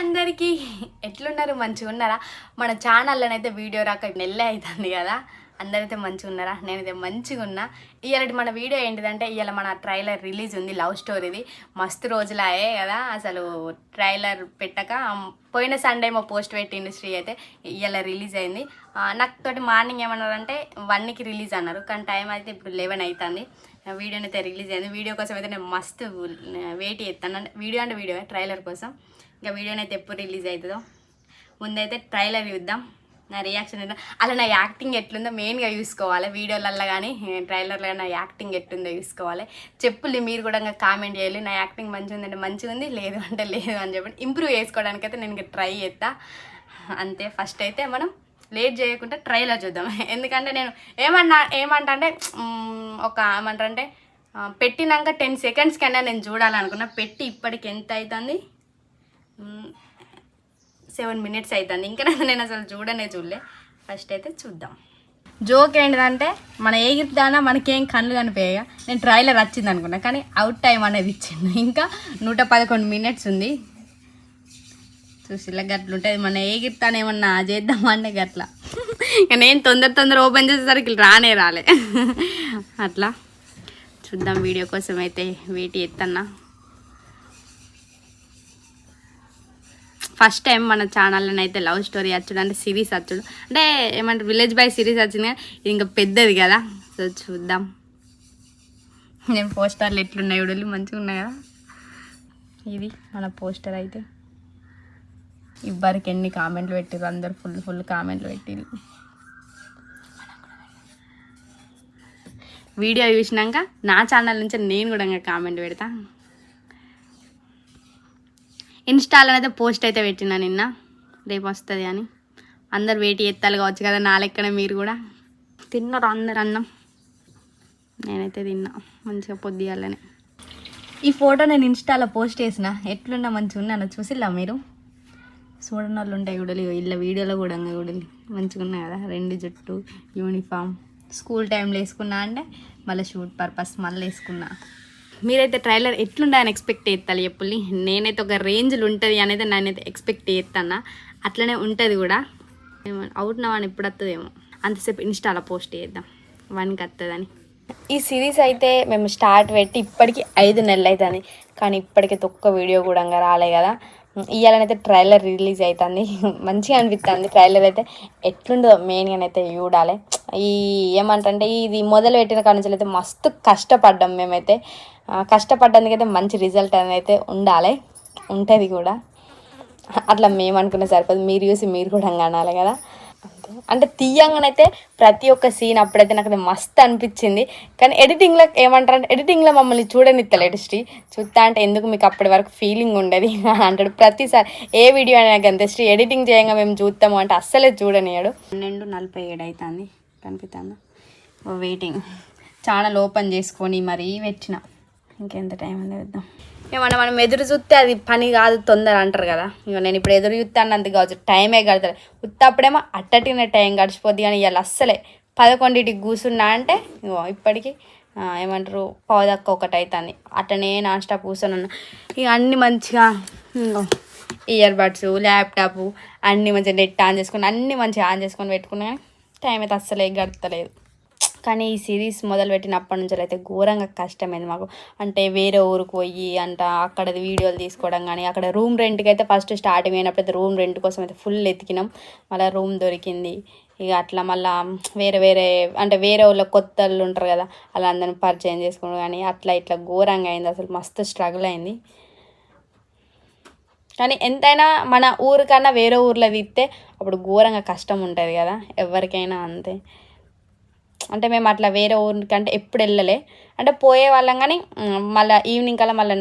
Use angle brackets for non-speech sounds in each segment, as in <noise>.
అందరికీ ఎట్లున్నారు? మంచిగా ఉన్నారా మన ఛానల్లోనైతే వీడియో రాక నెల్లే అవుతుంది కదా. అందరైతే మంచిగా ఉన్నారా నేనైతే మంచిగా ఉన్నా ఇవాళ మన వీడియో ఏంటిదంటే ఇవాళ మన ట్రైలర్ రిలీజ్ ఉంది లవ్ స్టోరీది. మస్తు రోజులాయే కదా అసలు ట్రైలర్ పెట్టక పోయిన సండే మా పోస్ట్ వెయిట్ ఇండస్ట్రీ అయితే ఇవాళ రిలీజ్ అయింది. నాకు తోటి మార్నింగ్ ఏమన్నారంటే వన్కి రిలీజ్ అన్నారు కానీ టైం అయితే ఇప్పుడు లెవెన్ అవుతుంది వీడియోని అయితే రిలీజ్ అయింది. వీడియో కోసం అయితే నేను మస్తు వెయిట్ చేస్తాను అంటే వీడియో అంటే వీడియో ట్రైలర్ కోసం. ఇంకా వీడియోని అయితే ఎప్పుడు రిలీజ్ అవుతుందో. ముందైతే ట్రైలర్ చూద్దాం. నా రియాక్షన్ ఏంటో అలా నా యాక్టింగ్ ఎట్లుందో మెయిన్గా చూసుకోవాలి. వీడియోలల్లో కానీ ట్రైలర్లో నా యాక్టింగ్ ఎట్లుందో చూసుకోవాలి. చెప్పులు మీరు కూడా ఇంకా కామెంట్ చేయాలి. నా యాక్టింగ్ మంచిగా ఉందంటే మంచిగా ఉంది లేదు అంటే లేదు అని చెప్పి ఇంప్రూవ్ చేసుకోవడానికి అయితే నేను ఇంకా ట్రై చేస్తా. అంతే. ఫస్ట్ అయితే మనం లేట్ చేయకుండా ట్రైలర్ చూద్దాం. <laughs> ఎందుకంటే నేను ఏమన్నా ఏమంటా అంటే ఒక ఏమంటారంటే పెట్టినాక టెన్ సెకండ్స్ కన్నా నేను చూడాలనుకున్నా. పెట్టి ఇప్పటికి ఎంత అవుతుంది? సెవెన్ మినిట్స్ అవుతుంది ఇంకా నేను అసలు చూడనే చూడలే. ఫస్ట్ అయితే చూద్దాం. జోక్ ఏంటిదంటే మన ఏగిద్దానా మనకేం కళ్ళు కనిపించగా నేను ట్రైలర్ వచ్చింది అనుకున్నా కానీ అవుట్ టైం అనేది ఇచ్చింది ఇంకా నూట పదకొండు మినిట్స్ ఉంది. చూసి ఇలా గట్ల ఉంటుంది. మన ఏగిరితాను ఏమన్నా చేద్దామంటే గట్ల. నేను తొందర తొందర ఓపెన్ చేసేసరికి రానే రాలే. అట్లా. చూద్దాం వీడియో కోసం అయితే వెయిట్ చేస్తున్నా ఫస్ట్ టైం మన ఛానల్లో అయితే లవ్ స్టోరీ వచ్చుడు అంటే సిరీస్ వచ్చుడు అంటే ఏమంటారు విలేజ్ బై సిరీస్ వచ్చింది కదా ఇది ఇంకా పెద్దది కదా. సో చూద్దాం. నేను పోస్టర్లు ఎట్లున్నాయి ఉడలు మంచిగా ఉన్నాయి కదా. ఇది మన పోస్టర్ అయితే. ఇవ్వరికి ఎన్ని కామెంట్లు పెట్టిర్రు అందరు ఫుల్ ఫుల్ కామెంట్లు పెట్టారు వీడియో చూసినాక నా ఛానల్ నుంచి నేను కూడా ఇంకా కామెంట్ పెడతా. ఇన్స్టాలో అయితే పోస్ట్ అయితే పెట్టిన నిన్న. రేపు వస్తుంది అని. అందరు వెయిట్ చేస్తారు కావచ్చు కదా నా లెక్కన మీరు కూడా. తిన్నారు అందరు అన్నం. నేనైతే తిన్నా మంచిగా పొద్దుగాలనే. ఈ ఫోటో నేను ఇన్స్టాలో పోస్ట్ చేసిన. ఎట్లున్నా మంచిగా ఉన్నాను చూసిల్లా మీరు? చూడని వాళ్ళు ఉంటాయి గుడలి ఇళ్ళ వీడియోలో కూడా ఉన్నాయి గుడలి మంచిగా ఉన్నాయి కదా రెండు జుట్టు యూనిఫామ్. స్కూల్ టైంలో వేసుకున్నా అంటే మళ్ళీ షూట్ పర్పస్ మళ్ళీ వేసుకున్నా. మీరైతే ట్రైలర్ ఎట్లుండే అని ఎక్స్పెక్ట్ చేస్తాను చెప్పుల్ని. నేనైతే ఒక రేంజ్లో ఉంటుంది అనేది నేనైతే ఎక్స్పెక్ట్ చేస్తాను అట్లనే ఉంటుంది కూడా. ఏమో అవుట్ నా ఎప్పుడు వస్తుందేమో అంతసేపు ఇన్స్టాలో పోస్ట్ చేద్దాం. వన్కి వస్తుందని ఈ సిరీస్ అయితే మేము స్టార్ట్ పెట్టి ఇప్పటికీ ఐదు నెలలు అవుతుంది కానీ ఇప్పటికైతే ఒక్క వీడియో కూడా ఇంకా రాలే కదా. ఇవాళనైతే ట్రైలర్ రిలీజ్ అవుతుంది <laughs> మంచిగా అనిపిస్తుంది. ట్రైలర్ అయితే ఎట్లుండదో మెయిన్గా అయితే చూడాలి. ఈ ఏమంటే ఇది మొదలు పెట్టిన కాడ నుంచి అయితే మస్తు కష్టపడ్డాం మేమైతే. కష్టపడ్డందుకైతే మంచి రిజల్ట్ అనేది అయితే ఉండాలి. ఉంటుంది కూడా. అట్లా మేము అనుకున్న సరిపోదు. మీరు చూసి మీరు కూడా అనాలి కదా. అంటే తీయంగానైతే ప్రతి ఒక్క సీన్ అప్పుడైతే నాకు అది మస్త్ అనిపించింది. కానీ ఎడిటింగ్లో ఏమంటారు అంటే ఎడిటింగ్లో మమ్మల్ని చూడనిత్తలేడు శ్రీ చూస్తా అంటే ఎందుకు మీకు అప్పటి వరకు ఫీలింగ్ ఉండదు? <laughs> అంటాడు. ప్రతిసారి ఏ వీడియో అయినా అంతే శ్రీ ఎడిటింగ్ చేయంగా మేము చూస్తాము అంటే అస్సలే చూడనియాడు పన్నెండు నలభై ఏడు అవుతుంది కనిపిస్తుందా వెయిటింగ్ ఛానల్ ఓపెన్ చేసుకొని మరీ పెట్టిన. ఇంకెంత టైం ఉంది వద్దాం ఏమన్నా మనం ఎదురు చూస్తే అది పని కాదు తొందర అంటారు కదా. ఇక నేను ఇప్పుడు ఎదురు చూస్తాను అంత కావచ్చు టైమే గడతారు ఉత్తప్పుడేమో అట్టటిన టైం గడిచిపోద్ది కానీ ఇవాళ అస్సలే. పదకొండింటికి కూర్చున్నా అంటే ఇగో ఇప్పటికి ఏమంటారు పౌదక్క ఒకటి అవుతుంది అట్టనే నాన్ స్టాప్ కూర్చొని ఉన్నా. ఇక అన్ని మంచిగా ఇయర్ బడ్స్ ల్యాప్టాప్ అన్నీ మంచిగా నెట్ ఆన్ చేసుకుని అన్నీ మంచిగా ఆన్ చేసుకొని పెట్టుకున్నా కానీ టైం అయితే అస్సలే గడతలేదు. కానీ ఈ సిరీస్ మొదలు పెట్టినప్పటి నుంచి అయితే ఘోరంగా కష్టమైంది మాకు. అంటే వేరే ఊరికి పోయి అంట అక్కడ వీడియోలు తీసుకోవడం కానీ అక్కడ రూమ్ రెంట్కి అయితే ఫస్ట్ స్టార్టింగ్ అయినప్పుడు అయితే రూమ్ రెంట్ కోసం అయితే ఫుల్ ఎతికినాం. మళ్ళీ రూమ్ దొరికింది. ఇక అట్లా మళ్ళా వేరే వేరే అంటే వేరే వాళ్ళ కొత్త వాళ్ళు ఉంటారు కదా అలా అందరిని పరిచయం చేసుకోవడం కానీ అట్లా ఇట్లా ఘోరంగా అయింది. అసలు మస్తు స్ట్రగుల్ అయింది. కానీ ఎంతైనా మన ఊరికన్నా వేరే ఊర్లో తీస్తే అప్పుడు ఘోరంగా కష్టం ఉంటుంది కదా ఎవరికైనా అంతే. అంటే మేము అట్లా వేరే ఊరికంటే ఎప్పుడు వెళ్ళలే. అంటే పోయే వాళ్ళం కానీ మళ్ళీ ఈవినింగ్ కల్లా మళ్ళీ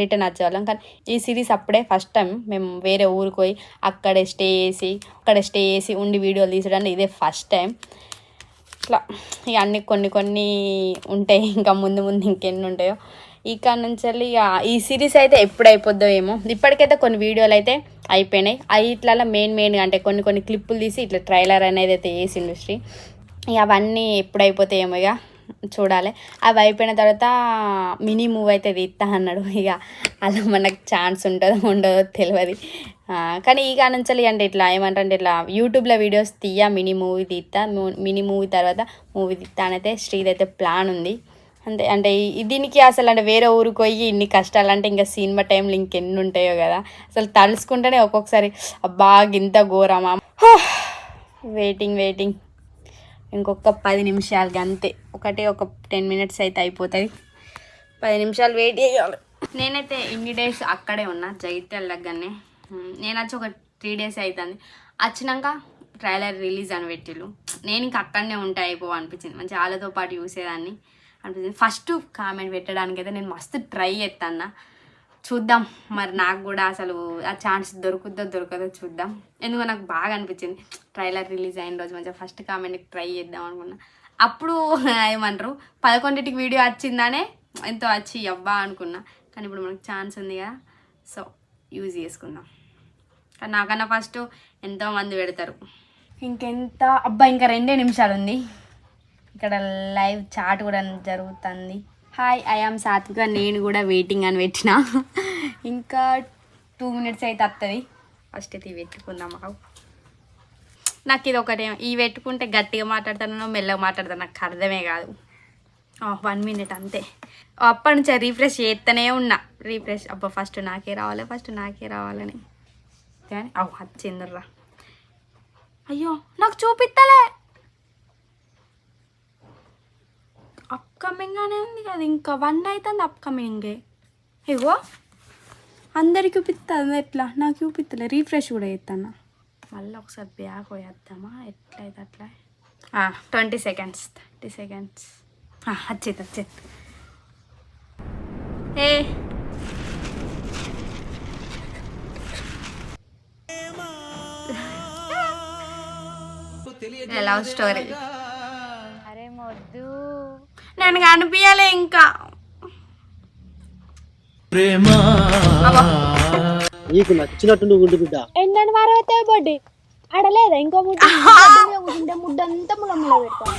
రిటర్న్ వచ్చేవాళ్ళం. కానీ ఈ సిరీస్ అప్పుడే ఫస్ట్ టైం మేము వేరే ఊరికి పోయి అక్కడే స్టే చేసి అక్కడ స్టే చేసి ఉండి వీడియోలు తీసడానికి ఇదే ఫస్ట్ టైం ఇట్లా ఇక అన్ని కొన్ని కొన్ని ఉంటాయి. ఇంకా ముందు ముందు ఇంకెన్ని ఉంటాయో. ఇక్కడ నుంచి వెళ్ళి ఇక ఈ సిరీస్ అయితే ఎప్పుడు అయిపోద్దో ఏమో. ఇప్పటికైతే కొన్ని వీడియోలు అయితే అయిపోయినాయి. అవి ఇట్లా మెయిన్ మెయిన్గా అంటే కొన్ని కొన్ని క్లిప్పులు తీసి ఇట్లా ట్రైలర్ అనేది అయితే వేసి ఇండస్ట్రీ ఇక అవన్నీ ఎప్పుడు అయిపోతాయేమో ఇక చూడాలి. అవి అయిపోయిన తర్వాత మినీ మూవ్ అయితే తీస్తా అన్నాడు. ఇక అలా మనకు ఛాన్స్ ఉంటుందో ఉండదో తెలియదు. కానీ ఈ కానుంచాలి అంటే ఇట్లా ఏమంటారంటే ఇట్లా యూట్యూబ్లో వీడియోస్ తీయ మినీ మూవీ తీస్తా మినీ మూవీ తర్వాత మూవీ తీస్తా అనైతే అయితే శ్రీది అయితే ప్లాన్ ఉంది. అంతే అంటే దీనికి అసలు అంటే వేరే ఊరికి పోయి ఇన్ని కష్టాలు అంటే ఇంకా సినిమా టైంలో ఇంకెన్ని ఉంటాయో కదా. అసలు తలుసుకుంటేనే ఒక్కొక్కసారి బాగా ఇంత ఘోరమా? Waiting waiting. ఇంకొక పది నిమిషాలకి అంతే. ఒకటే ఒక టెన్ మినిట్స్ అయితే అయిపోతుంది. పది నిమిషాలు వెయిట్ చేయాలి. నేనైతే ఇన్ని డేస్ అక్కడే ఉన్నా జగిత్యాల దగ్గరనే. నేను వచ్చి ఒక త్రీ డేస్ అవుతుంది వచ్చినాక ట్రైలర్ రిలీజ్ అని పెట్టిళ్ళు. నేను ఇంక అక్కడనే ఉంటా అయిపో అనిపించింది. మంచి వాళ్ళతో పాటు చూసేదాన్ని అనిపించింది. ఫస్ట్ కామెంట్ పెట్టడానికి అయితే నేను మస్తు ట్రై చేస్తాను చూద్దాం. మరి నాకు కూడా అసలు ఆ ఛాన్స్ దొరుకుద్దో దొరకదో చూద్దాం. ఎందుకో నాకు బాగా అనిపించింది. ట్రైలర్ రిలీజ్ అయిన రోజు మంచిగా ఫస్ట్ కామెంట్కి ట్రై చేద్దాం అనుకున్నా. అప్పుడు <laughs> ఏమంటారు? పదకొండింటికి వీడియో వచ్చిందానే ఎంతో వచ్చి అబ్బా అనుకున్నా. కానీ ఇప్పుడు మనకు ఛాన్స్ ఉంది కదా. సో యూజ్ చేసుకుందాం. కానీ నాకన్నా ఫస్ట్ ఎంతో మంది పెడతారు. ఇంకెంత? అబ్బా ఇంకా రెండే నిమిషాలు ఉంది. ఇక్కడ లైవ్ చాట్ కూడా జరుగుతుంది. హాయ్ ఐఆమ్ సాత్విక నేను కూడా వెయిటింగ్ అని పెట్టిన. ఇంకా టూ మినిట్స్ అయితే వస్తుంది ఫస్ట్ అయితే ఇవి పెట్టుకుందాం మాకు నాకు ఇది ఒకటి. ఈ పెట్టుకుంటే గట్టిగా మాట్లాడతానో మెల్లగా మాట్లాడతాను నాకు అర్థమే కాదు. వన్ మినిట్ అంతే. అప్పటి నుంచి రీఫ్రెష్ చేస్తూనే ఉన్నా. రీఫ్రెష్ అబ్బా ఫస్ట్ నాకే రావాలి? ఫస్ట్ నాకే రావాలని. కానీ అవు వచ్చిందర్రా. అయ్యో నాకు చూపిస్తలే అప్కమింగ్ అనే ఉంది కదా ఇంకా వన్ అవుతుంది అప్కమింగే ఇగో అందరికి చూపిస్తుంది ఎట్లా నాకు చూపిస్తలే రీఫ్రెష్ కూడా చేస్తాను మళ్ళీ ఒకసారి బ్యాగ్ పోయేద్దామా ఎట్లయితే అట్లా ట్వంటీ సెకండ్స్ థర్టీ సెకండ్స్ వచ్చేది వచ్చేది ఏ లవ్ స్టోరీ అరే మొద్దు నేను కనిపించలే ఇంకా. నీకు నచ్చినట్టు నువ్వు ఉండు బిడ్డ. ఏంటంటే వారం అయితే బడ్డీ? ఆడలేదా ఇంకో ముద్ద కూర్చుంటే ముద్ద అంతా ములమ్మలో పెడతాను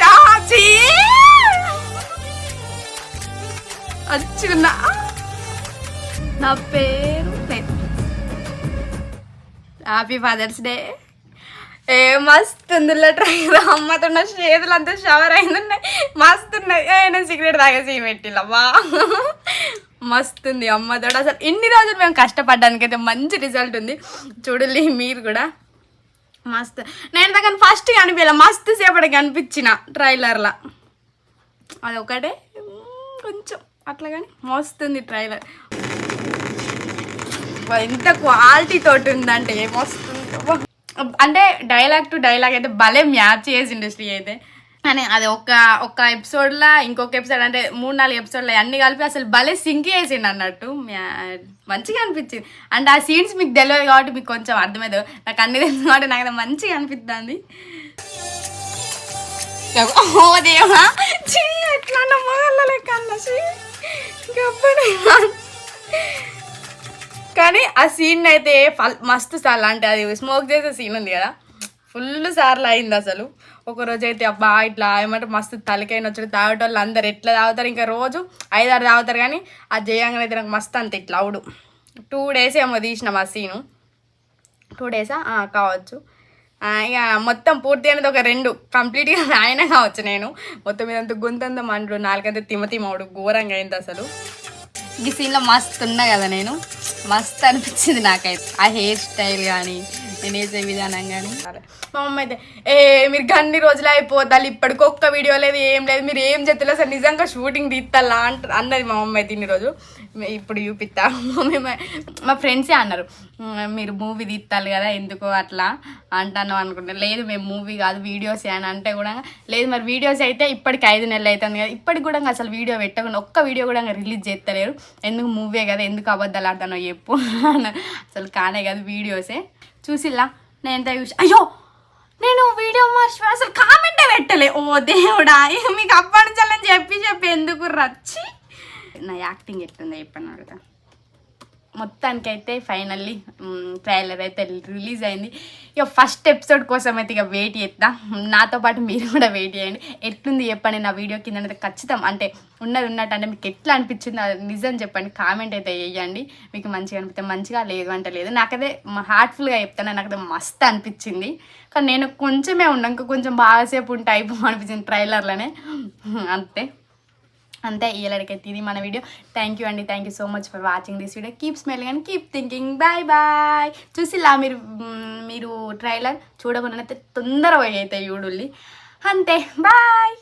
చాచి వచ్చున్నా నా పేరు హ్యాపీ ఫాదర్స్ డే ఏ మస్తు ఉందిలే ట్రైన్ అమ్మతో నా చేతులు అంతా షవర్ అయింది మస్తు ఉన్నాయి. ఏ, నేను సిగరెట్ తాగేసి పెట్టిల్లమ్మా మస్తు మస్తుంది అమ్మతో అసలు ఇన్ని రోజులు మేము కష్టపడ్డానికైతే మంచి రిజల్ట్ ఉంది. చూడలే మీరు కూడా. మస్తు. నేను దగ్గర ఫస్ట్ కనిపించలే మస్తు సేపటి కనిపించిన ట్రైలర్లో అది ఒకటే కొంచెం అట్లా కానీ మస్తుంది ట్రైలర్ ఎంత క్వాలిటీ తోటి ఉందంటే మస్తుంది అబ్బా. అంటే డైలాగ్ టు డైలాగ్ అయితే భలే మ్యాచ్ చేసి ఇండస్ట్రీ అయితే. అని అది ఒక ఒక ఎపిసోడ్లో ఇంకొక ఎపిసోడ్ అంటే మూడు నాలుగు ఎపిసోడ్లో అన్ని కలిపి అసలు భలే సింక్ చేసిండు అన్నట్టు. మ్యా- మంచిగా అనిపించింది. అంటే ఆ సీన్స్ మీకు తెలియదు కాబట్టి మీకు కొంచెం అర్థమైదు. నాకు అన్ని తెలుసు కాబట్టి నాకు మంచిగా అనిపిస్తుంది ఓ దేవా చిన్న ఎట్లా అన్న కన్నా లెక్క అన్న కానీ ఆ సీన్ అయితే ఫల్- మస్తు సార్లు అంటే అది స్మోక్ చేసే సీన్ ఉంది కదా. ఫుల్ సార్లు అయింది అసలు. ఒక రోజు అయితే అబ్బా ఇట్లా ఏమంటే మస్తు తలకైన వచ్చి తాగేటోళ్ళు అందరు ఎట్లా తాగుతారు? ఇంకా రోజు ఐదారు తాగుతారు కానీ అది చేయంగానే అయితే నాకు మస్తు అంత ఇట్లా అవుడు. టూ డేస్ ఏమో తీసినాం ఆ సీను టూ డేసా కావచ్చు. ఇక మొత్తం పూర్తి అనేది ఒక రెండు. కంప్లీట్గా ఆయన కావచ్చు నేను. మొత్తం ఇదంతా గుంతంతో మండు నాలుగంత తిమ తిమవుడు ఘోరంగా అయింది అసలు. ఈ సీన్లో మస్తు ఉన్నా కదా నేను. మస్తు అనిపించింది నాకైతే. ఆ హెయిర్ స్టైల్ కానీ నేను వేసే విధానం కానీ మా అమ్మ అయితే ఏ మీరు అన్ని రోజులు అయిపోతారు ఇప్పటికి ఒక్క వీడియో లేదు ఏం లేదు. మీరు ఏం చెప్తారు అసలు నిజంగా షూటింగ్ తీస్తాలా? అంట అన్నది మా అమ్మ అయితే ఇన్ని రోజు ఇప్పుడు చూపిస్తా <laughs> మేము మా- ఫ్రెండ్సే అన్నారు మీరు మూవీ తీస్తారు కదా ఎందుకు అట్లా అంటాను అనుకుంటే లేదు మేము మూవీ కాదు వీడియోసే అని అంటే కూడా లేదు మరి వీడియోస్ అయితే ఇప్పటికి ఐదు నెలలు అవుతుంది కదా ఇప్పటికి కూడా అసలు వీడియో పెట్టకుండా ఒక్క వీడియో కూడా రిలీజ్ చేస్తలేరు ఎందుకు మూవీ కదా ఎందుకు అబద్ధాలు ఆడతానో చెప్పు <laughs> అసలు కానే కాదు వీడియోసే చూసిల్లా? నేను ఎంత చూసి అయ్యో నేను వీడియో మర్చిపోయి అసలు కామెంటే పెట్టలే. ఓ దేవుడా మీకు అప్పటి నుంచి చెప్పి చెప్పి ఎందుకు రచ్చి నా యాక్టింగ్ ఎట్టుందో చెప్పాను అడుగుతా. మొత్తానికైతే ఫైనల్లీ ట్రైలర్ అయితే రిలీజ్ అయింది. ఇక ఫస్ట్ ఎపిసోడ్ కోసం అయితే ఇక వెయిట్ చేద్దాం నాతో పాటు మీరు కూడా వెయిట్ చేయండి. ఎట్లుంది చెప్పండి నా వీడియో కింద అయితే ఖచ్చితం. అంటే ఉన్నది ఉన్నట్టు అంటే మీకు ఎట్లా అనిపించింది అది నిజం చెప్పండి. కామెంట్ అయితే వేయండి మీకు మంచిగా అనిపితే మంచిగా లేదు అంటే లేదు. నాకైతే హార్ట్ఫుల్గా చెప్తాను. నాకైతే మస్త్ అనిపించింది. కానీ నేను కొంచెమే ఉన్నా కొంచెం బాగాసేపు ఉంటే అయిపో అనిపించింది ట్రైలర్లోనే అంతే. అంతే ఇలాడికైతే ఇది మన వీడియో. థ్యాంక్ యూ అండి. Thank you so much for watching this video keep smelling and keep thinking bye bye చూసిలా మీరు మీరు ట్రైలర్ చూడకుండా తొందరగా అయితే యూడుల్లి అంతే. బాయ్